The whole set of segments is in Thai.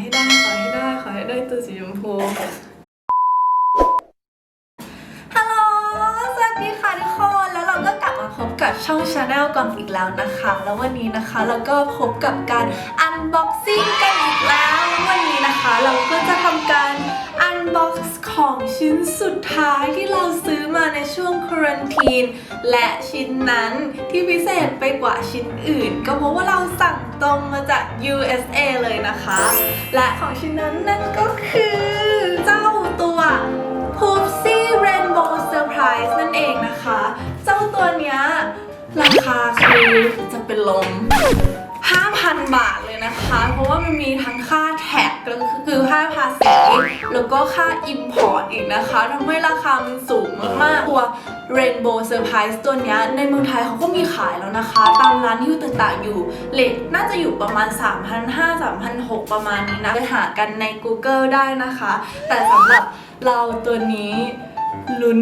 ให้ได้ ขอให้ได้ ขอให้ได้ตัวสีชมพู ฮัลโหล สวัสดีค่ะทุกคน แล้วเราก็กลับมาพบกับช่องชาแนลกองอีกแล้วนะคะ แล้ววันนี้นะคะเราก็พบกับการอันบ็อกซิ่งกันอีกแล้ว แล้ววันนี้นะคะเราก็จะทำการอันบ็อกซ์ ของชิ้นสุดท้ายที่เราซื้อมาในช่วงควอนตีน และชิ้นนั้นที่พิเศษไปกว่าชิ้นอื่น ก็เพราะว่าเราสั่งตรงมาจาก USA เลยนะคะ และของชิ้นนั้นนั่นก็คือเจ้าตัว Poopsie Rainbow Surprise นั่นเองนะคะ เจ้าตัวเนี้ยราคาคือจะเป็นลม 5,000 บาทเลยนะคะ เพราะว่ามันมีทั้งค่า กก็คือค่าภาษีแล้วก็ค่า Import อีกนะคะทำให้ราคามันสูงมากๆตัว Rainbow Surprise ตัวเนี้ยในเมืองไทยเขาก็มีขายแล้วนะคะ ตามร้านที่ต่างๆอยู่เลทน่าจะอยู่ประมาณ 3,500 3,600 ประมาณนี้นะไปหากันใน Google ได้นะคะ แต่สำหรับเราตัวนี้ ลุ้น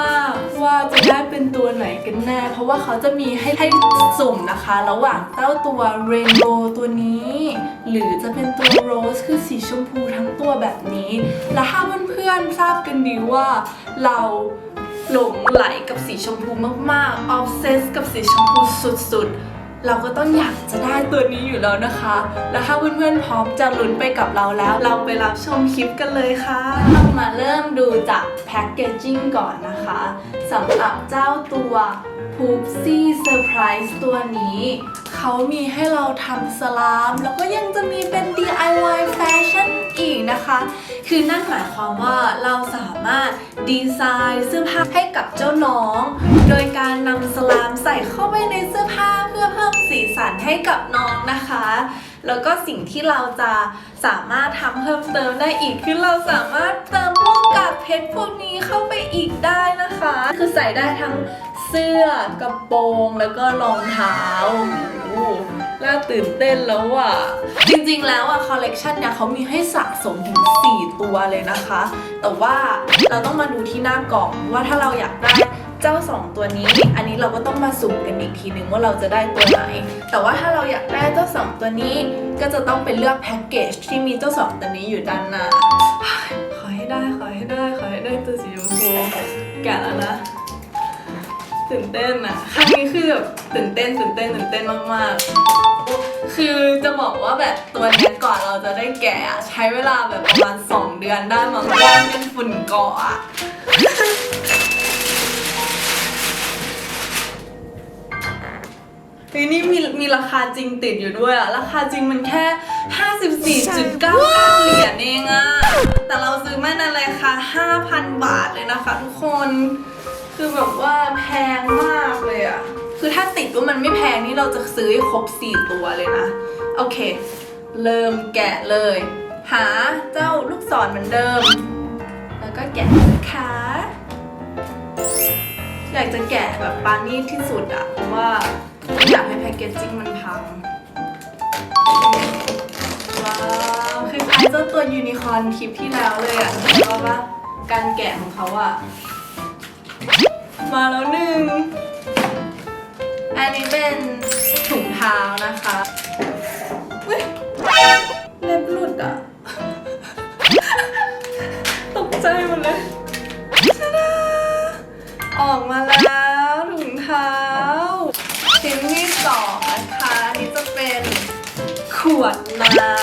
มากๆว่าจะได้เป็นตัวไหนกันแน่ เพราะว่าเขาจะมีให้ให้สุ่มนะคะ ระหว่างเจ้าตัว Rainbow ตัวนี้ หรือจะเป็นตัว Rose คือสีชมพูทั้งตัวแบบนี้ และถ้าเพื่อนๆทราบกันดีว่าเราหลงไหลกับสีชมพูมากๆ obsess กับสีชมพูสุดๆ เราก็ต้องอยากจะได้ตัวนี้อยู่แล้วนะคะ แล้วถ้าเพื่อนๆพร้อมจะลุ้นไปกับเราแล้ว เราไปรับชมคลิปกันเลยค่ะเรามาเริ่มดูจากแพ็กเกจจิ้งก่อนนะคะสำหรับเจ้าตัว Poopsie Surprise ตัวนี้ เขามีให้เราทำสลาม แล้วก็ยังจะมีเป็น DIY แฟ อีกนะคะ คือนั่นหมายความว่าเราสามารถดีไซน์เสื้อผ้าให้กับเจ้าน้อง โดยการนำสลามใส่เข้าไปในเสื้อผ้าเพื่อเพิ่มสีสันให้กับน้องนะคะ แล้วก็สิ่งที่เราจะสามารถทำเพิ่มเติมได้อีกคือเราสามารถเติมพวกกากเพชรพวกนี้เข้าไปอีกได้นะคะ คือใส่ได้ทั้งเสื้อกระโปรงแล้วก็รองเท้าโอ้ น่าตื่นเต้นแล้วอะ จริงๆ แล้วอะคอลเลกชันเนี่ยเขามีให้สะสมถึง 4 ตัวเลยนะคะ แต่ว่าเราต้องมาดูที่หน้ากล่องว่าถ้าเราอยากได้เจ้า 2 ตัวนี้ อันนี้เราก็ต้องมาสุ่มกันอีกทีนึงว่าเราจะได้ตัวไหน แต่ว่าถ้าเราอยากได้เจ้า 2 ตัวนี้ก็จะต้องไปเลือกแพ็กเกจที่มีเจ้า 2 ตัวนี้อยู่ด้านหน้าขอให้ได้ขอให้ได้ขอให้ได้ตัวสีชมพูแกะแล้วนะ ตื่นเต้นอะครั้งนี้คือแบบตื่นเต้นตื่นเต้นตื่นเต้นมากๆ คือจะบอกว่าแบบตัวนี้ก่อนเราจะได้แกะอะใช้เวลาแบบประมาณ 2 เดือนได้มั้งเพระว่าเป็นฝุ่นเกาะอะเฮ้ยนี่มีมีราคาจริงติดอยู่ด้วยอะราคาจริงมันแค่ 54.99เหรียญเองอะแต่เราซื้อมาในราคา5,000 บาทเลยนะคะทุกคน คือแบบว่าแพงมากเลยอะคือถ้าติดว่ามันไม่แพงนี่เราจะซื้อให้ครบ 4 ตัวเลยนะ โอเค เริ่มแกะเลย หาเจ้าลูกศรเหมือนเดิม แล้วก็แกะนะคะอยากจะแกะแบบปานี่ที่สุดอะเพราะว่าไม่อยากให้แพคเกจจิ้งมันพัง ว้าวคล้ายเจ้าตัวยูนิคอร์นคลิปที่แล้วเลยอะเห็นปะว่าการแกะของเขาอะ มาแล้วหนึ่ง อันนี้เป็นถุงเท้านะคะเฮ้ยเล็บหลุดอะ ตกใจหมดเลยชะดาออกมาแล้วถุงเท้า ชิ้นที่สองนะคะ อันนี้จะเป็นขวดน้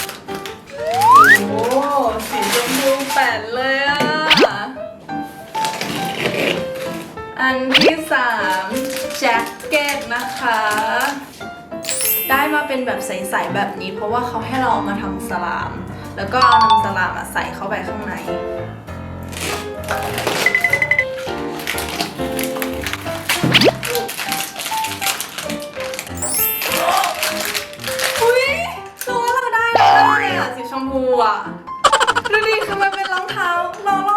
ำ โอ้ สีชมพูแป่นเลย อันที่สามแจ็คเก็ตนะคะ ได้มาเป็นแบบใสๆแบบนี้ เพราะว่าเขาให้เรามาทำสลาม แล้วก็นำสลามอะใส่เข้าไปข้างในอุ้ยตัวเราได้แล้วเลยอะสีชมพูอะ ดูดิคือมันเป็นรองเท้ารอร์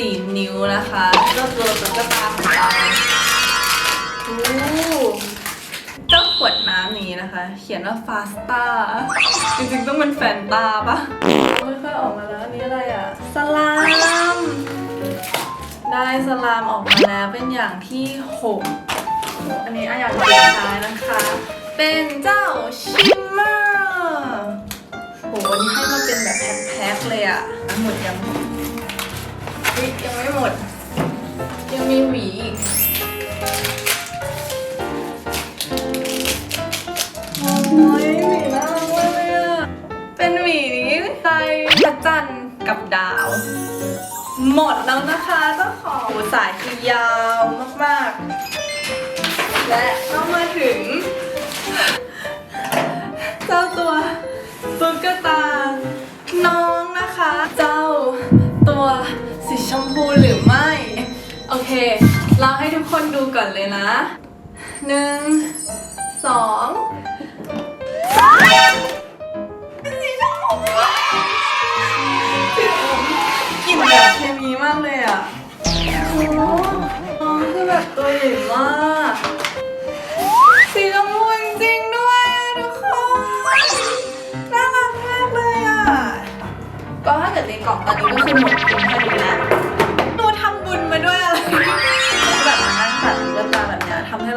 14นิ้วนะคะ ก็ตัวตุ๊กตาของเราโอ้เจ้าขวดน้ำนี้นะคะ เขียนว่าฟาสตาจริงๆต้องเป็นแฟนตาปะค่อยๆออกมาแล้วอันนี้อะไรอะสลามได้สลามออกมาแล้วเป็นอย่างที่หกอันนี้อะอย่างสุดท้ายนะคะ เป็นเจ้าชิมเมอร์โหวันนี้ให้มาเป็นแบบแพ็คๆเลยอะหมดยัง เฮ้ยยังไม่หมด ยังมีหวีอีกโอ้ยหวีน่ารักมากเลยอะเป็นหวีใจพระจันทร์กับดาว หมดแล้วนะคะเจ้าของสายคือยาวมากๆ และก็มาถึง เจ้าตัวตุ๊กตา เคเราให้ทุกคนดูก่อนเลยนะหนึ่งสองสามเป็นสีชมพูกลิ่นแบบเคมีมากเลยอะโอ้น้องคือแบบตัวใหญ่มากสีชมพูจริงๆด้วยอะทุกคนน่ารักมากเลยอะก็ถ้าเกิดในกล่องตอนนี้ก็คือหมดเพียงแค่นี้แ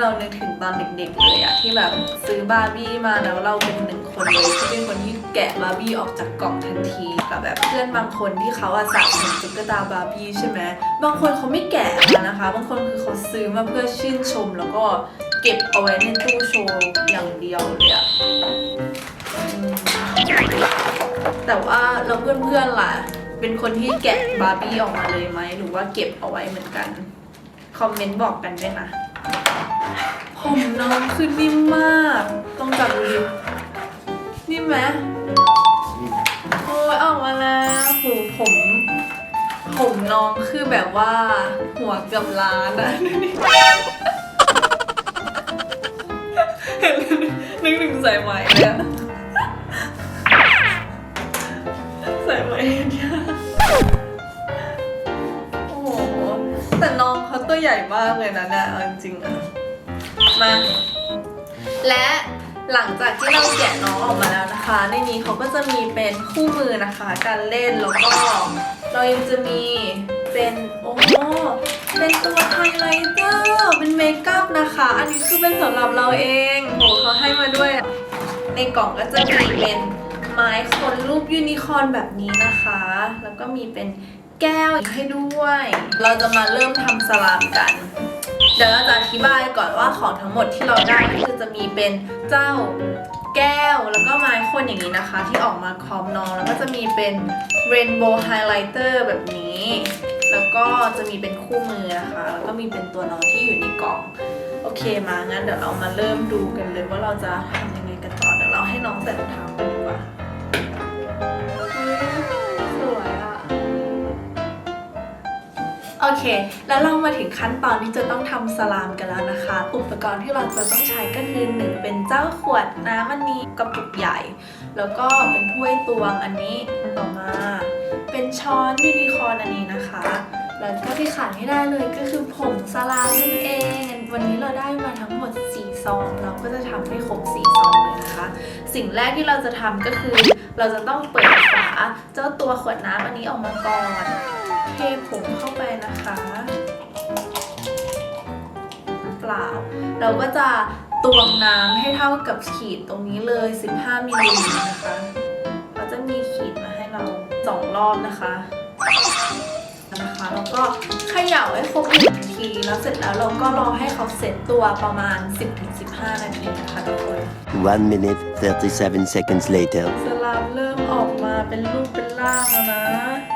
เรานึกถึงตอนเด็กๆเลยอะที่แบบซื้อบาร์บี้มาแล้วเราเป็นหนึ่งคนเลยที่เป็นคนที่แกะบาร์บี้ออกจากกล่องทันทีกับแบบเพื่อนบางคนที่เขาอะสะสมตุ๊กตาบาร์บี้ใช่ไหมบางคนเขาไม่แกะมานะคะ บางคนคือเขาซื้อมาเพื่อชื่นชม แล้วก็เก็บเอาไว้ในตู้โชว์อย่างเดียวเลยอะแต่ว่าเราเพื่อนๆล่ะ เป็นคนที่แกะบาร์บี้ออกมาเลยไหมหรือว่าเก็บเอาไว้เหมือนกัน คอมเมนต์บอกกันด้วยนะ ผมน้องคือนิ่มมากต้องจับดูดินิ่มไหมโอ้ยออกมาแล้วหูผม ผมน้องคือแบบว่า หัวเกือบล้านอะเห็นนึกถึงสายไหมเลยอะสายไหมเนี่ยโอ้โหแต่น้องเขาตัวใหญ่มากเลยนะเนี่ยเอาจริงๆอะ มา และหลังจากที่เราแกะน้องออกมาแล้วนะคะ ในนี้เขาก็จะมีเป็นคู่มือนะคะ การเล่นแล้วก็เรายังจะมีเป็นโอ้โหเป็นตัวไฮไลเตอร์เป็นเมคอัพนะคะ อันนี้คือเป็นสำหรับเราเองโหเขาให้มาด้วย ในกล่องก็จะมีเป็นไม้คนรูปยูนิคอร์นแบบนี้นะคะ แล้วก็มีเป็นแก้วให้ด้วย เราจะมาเริ่มทำสลามกัน เดี๋ยวเราจะอธิบายก่อนว่าของทั้งหมดที่เราได้ก็คือจะมีเป็นเจ้าแก้วแล้วก็ไม้คนอย่างนี้นะคะ ที่ออกมาคอมนองแล้วก็จะมีเป็น Rainbow Highlighter แบบนี้ แล้วก็จะมีเป็นคู่มือนะคะ แล้วก็มีเป็นตัวน้องที่อยู่ในกล่อง โอเคมางั้นเดี๋ยวเรามาเริ่มดูกันเลยว่าเราจะทำยังไง โอเค แล้วเรามาถึงขั้นตอนที่จะต้องทำสลามกันแล้วนะคะ อุปกรณ์ที่เราจะต้องใช้ก็คือหนึ่งเป็นเจ้าขวดน้ำอันนี้กระปุกใหญ่ แล้วก็เป็นถ้วยตวงอันนี้ต่อมา เป็นช้อนยูนิคอร์นอันนี้นะคะ แล้วก็ที่ขาดไม่ได้เลยก็คือผงสลามนั่นเอง วันนี้เราได้มาทั้งหมด4ซองเราก็จะทำให้ครบ4ซองเลยนะคะ สิ่งแรกที่เราจะทำก็คือ เราจะต้องเปิดฝาเจ้าตัวขวดน้ำอันนี้ออกมาก่อน เทผงเข้าไปนะคะเปล่า เราก็จะตวงน้ำให้เท่ากับขีดตรงนี้เลย 15 มิลลิลิตรนะคะเราจะมีขีดมาให้เราสองรอบนะคะนะคะแล้วก็เขย่าให้ครบหนึ่งนาทีแล้วเสร็จแล้วเราก็รอให้เขาเซ็ตตัวประมาณ 10-15 นาทีนะคะทุกคน One minute, 37 seconds later. สลามเริ่มออกมาเป็นรูปเป็นร่างแล้วนะเหมือน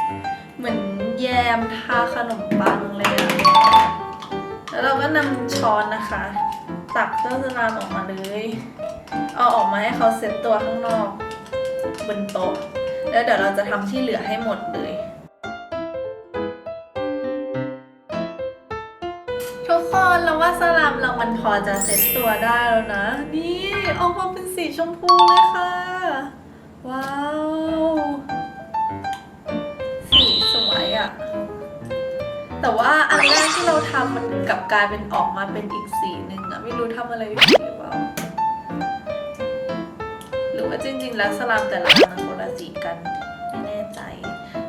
แยมทาขนมปังเลยอะแล้วเราก็นำช้อนนะคะ ตักเจ้าสลามออกมาเลย เอาออกมาให้เขาเซ็ตตัวข้างนอกบนโต๊ะ แล้วเดี๋ยวเราจะทำที่เหลือให้หมดเลยทุกคนเราว่าสลามเรามันพอจะเซ็ตตัวได้แล้วนะ นี่ออกมาเป็นสีชมพูเลยค่ะ ว้าว แต่ว่าอันแรกที่เราทำมันกลับกลายเป็นออกมาเป็นอีกสีหนึ่งอะไม่รู้ทำอะไรผิดหรือเปล่าหรือว่าจริงๆแล้วสลามแต่ละอันมันคนละสีกันไม่แน่ใจ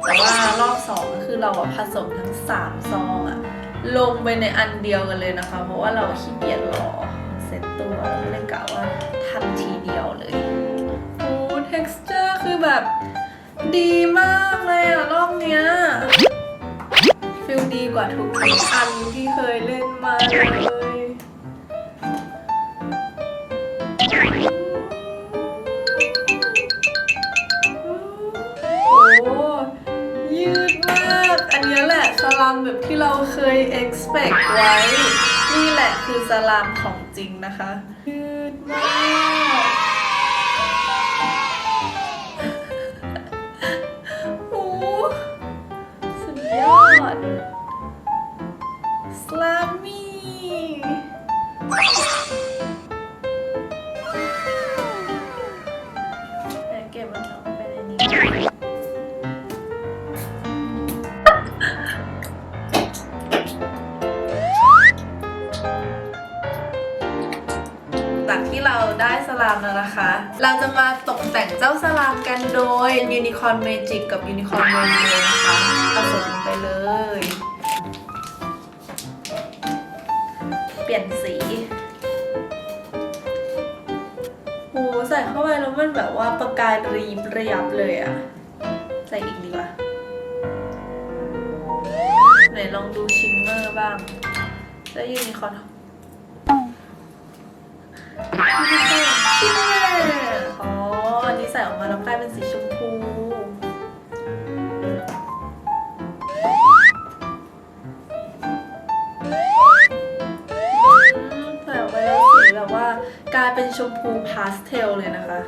แต่ว่ารอบสองก็คือเราอะผสมทั้งสามซองอะลงไปในอันเดียวกันเลยนะคะ เพราะว่าเราขี้เกียจรอเซ็ตตัวเราก็เลยกะว่าทำทีเดียวเลยโอ้ texture คือแบบดีมากเลยอะรอบเนี้ย ฟิลดีกว่าทุกอันที่เคยเล่นมาเลยโอ้ยืดมาก อันนี้แหละสลามแบบที่เราเคย expect ไว้ นี่แหละคือสลามของจริงนะคะ ยืดมาก จากที่เราได้สลามแล้วนะคะ เราจะมาตกแต่งเจ้าสลามกันโดย Unicorn Magic กับ Unicorn Rainbow นะคะผสมไปเลย เปลี่ยนสีโหใส่เข้าไปแล้วมันแบบว่าประกายรีบระยับเลยอะใส่อีกดีกว่าไหนลองดูชิมเมอร์บ้าง แล้วยูนิคอร์น อ๋ออันนี้ใส่ออกมาแล้วกลายเป็นสีชมพู ใส่ออกมาแล้วสีแบบว่ากลายเป็นชมพูพาสเทลเลยนะคะ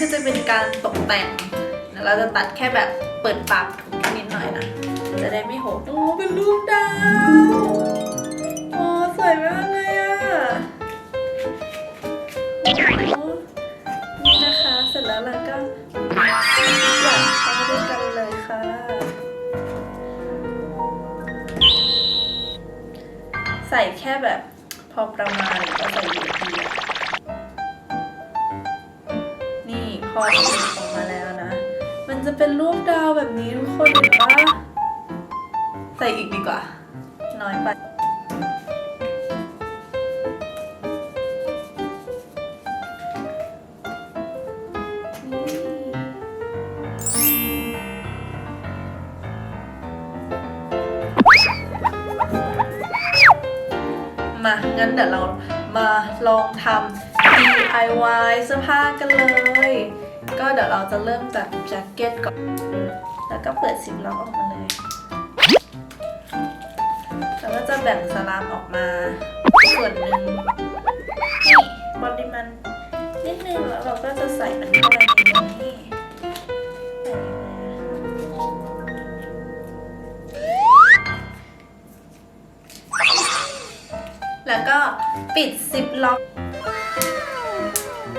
ก็จะเป็นการตกแต่งเราจะตัดแค่แบบเปิดปากถุงนิดหน่อยนะ จะได้ไม่หดโอ้เป็นรูปดาว มางั้นเดี๋ยวเรามาลองทำ DIY เสื้อผ้ากันเลย ก็เดี๋ยวเราจะเริ่มจากแจ็คเก็ตก่อน แล้วก็เปิดซิปล็อกออกมาเลย แล้วก็จะแบ่งสลามออกมา ส่วนหนึ่งนี่ปริมาณนิดนึงแล้วเราก็จะใส่มันเข้าไปในนี้ ปิดซิปล็อก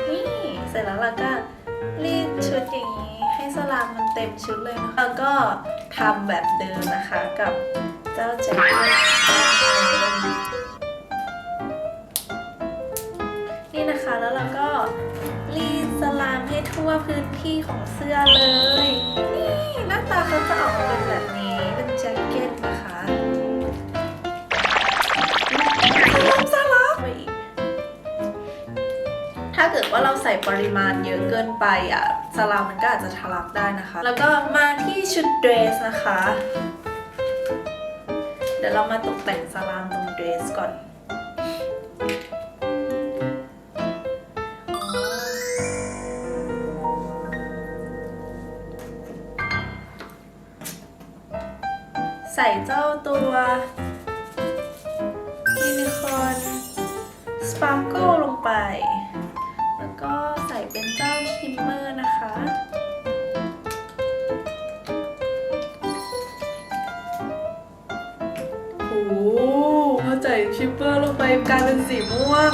นี่ เสร็จแล้วเราก็รีดชุดอย่างนี้ ให้สลามมันเต็มชุดเลยนะคะแล้วก็ทำแบบเดิมนะคะกับเจ้าแจ็คเก็ตนี่นะคะแล้วเราก็รีดสลามให้ทั่วพื้นที่ของเสื้อเลย นี่หน้าตาเขาจะออกมาเป็นแบบนี้เป็นแจ็คเก็ต เกิดว่าเราใส่ปริมาณเยอะเกินไปอะสลามมันก็อาจจะทะลักได้นะคะ แล้วก็มาที่ชุดเดรสนะคะ เดี๋ยวเรามาตกแต่งสลามตรงเดรสก่อนใส่เจ้าตัวยูนิคอร์นสปาร์เกิลลงไป แล้วก็ใส่เป็นเจ้าชิมเมอร์นะคะ โอ้โหพอใส่ชิมเมอร์ลงไปกลายเป็นสีม่วง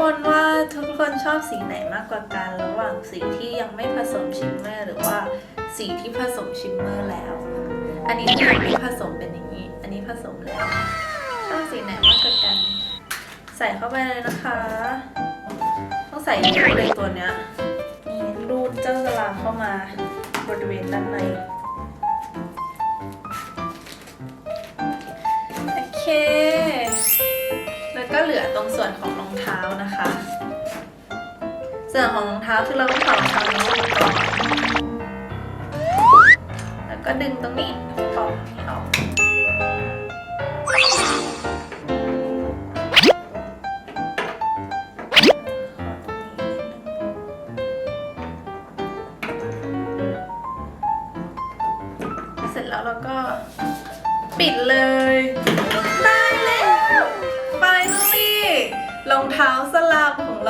คนว่าทุกคนชอบสีไหนมากกว่ากันระหว่างสีที่ยังไม่ผสมชิมเมอร์หรือว่าสีที่ผสมชิมเมอร์แล้ว อันนี้คือยังไม่ผสมเป็นอย่างนี้ อันนี้ผสมแล้ว ชอบสีไหนมากกว่ากัน ใส่เข้าไปเลยนะคะ ต้องใส่เยอะเลยตัวเนี้ยนี่รูดเจ้าสลามเข้ามาบริเวณด้านในโอเค แล้วก็เหลือตรงส่วนของ เท้านะคะ ส่วนของรองเท้าคือเราต้องถอดรงเท้านี้ออกก่อนแล้วก็ดึงตรงนี้ออกนี้ออก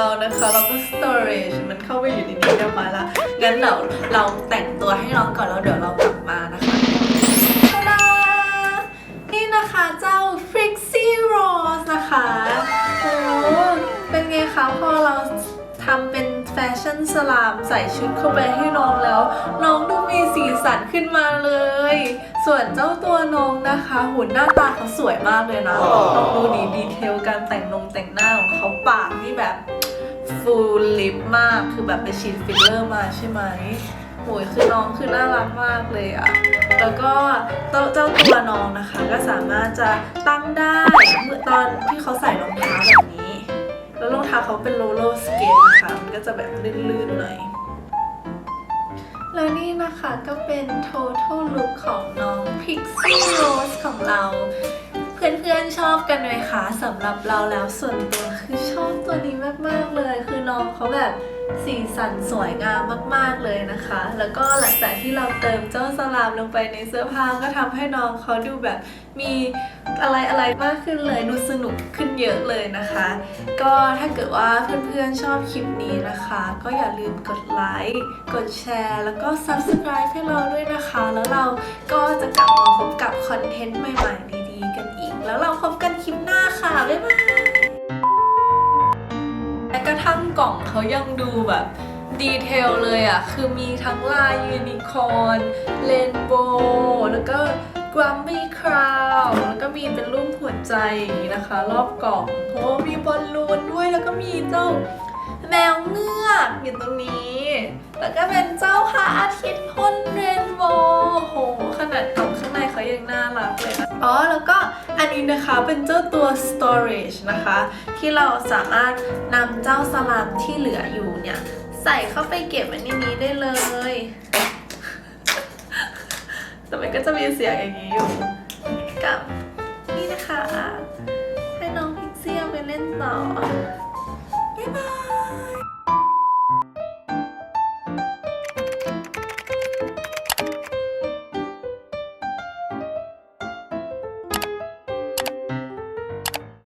เรานะคะแล้วก็ storage มันเข้าไปอยู่ในนี้เรียบร้อยละงั้นเดี๋ยวเราแต่งตัวให้น้องก่อนแล้วเดี๋ยวเรากลับมานะคะตาดานี่นะคะเจ้า Frixie Rose นะคะโอ้เป็นไงคะพอเราทำเป็นแฟชั่นสลามใส่ชุดเข้าไปให้น้องแล้ว น้องดูมีสีสันขึ้นมาเลย ส่วนเจ้าตัวน้องนะคะ หุ่นหน้าตาเขาสวยมากเลยนะลองดูดีดีเทลการแต่งนงแต่งหน้าของเขาปากนี่แบบ ฟูลลิปมากคือแบบไปฉีดฟิลเลอร์มาใช่ไหมโอ้ยคือน้องคือน่ารักมากเลยอะแล้วก็เจ้าตัวน้องนะคะ ก็สามารถจะตั้งได้เมื่อตอนที่เขาใส่รองเท้าแบบนี้ แล้วรองเท้าเขาเป็นโรลเลอร์สเกตนะคะมันก็จะแบบลื่นๆหน่อยแล้วนี่นะคะก็เป็น total look ของน้อง Pixie Rose ของเรา เพื่อนๆชอบกันไหมคะสำหรับเราแล้วส่วนตัว คือชอบตัวนี้มากๆเลย คือน้องเขาแบบสีสันสวยงามมาก ๆเลยนะคะ แล้วก็หลังจากที่เราเติมเจ้าสลามลงไปในเสื้อผ้าก็ทำให้น้องเขาดูแบบมีอะไรอะไรมากขึ้นเลย ดูสนุกขึ้นเยอะเลยนะคะ ก็ถ้าเกิดว่าเพื่อนๆชอบคลิปนี้นะคะ ก็อย่าลืมกดไลค์ กดแชร์ แล้วก็ subscribe ให้เราด้วยนะคะ แล้วเราก็จะกลับมาพบกับคอนเทนต์ใหม่ๆดีๆกันอีก แล้วเราพบกันคลิปหน้าค่ะ บ๊ายบาย ทั่งกล่องเขายังดูแบบดีเทลเลยอะ คือมีทั้งลายยูนิคอร์นเรนโบว์แล้วก็กรัมมี่คราวแล้วก็มีเป็นรูปหัวใจอย่างนี้นะคะ รอบกล่องโอ้มีบอลลูนด้วยแล้วก็มีเจ้าแมวเงือกอยู่ตรงนี้ แล้วก็เป็นเจ้าพระอาทิตย์พ่นเรนโบว์โหขนาดกล่อง อ๋อ แล้วก็อันนี้นะคะเป็นเจ้าตัว storage นะคะ ที่เราสามารถนำเจ้าสลัมที่เหลืออยู่เนี่ย ใส่เข้าไปเก็บไว้ในนี้ได้เลย แต่มันก็จะมีเสียงอย่างนี้อยู่ กับนี่นะคะ ให้น้องพิกซี่เอาไปเล่นต่อบ๊ายบาย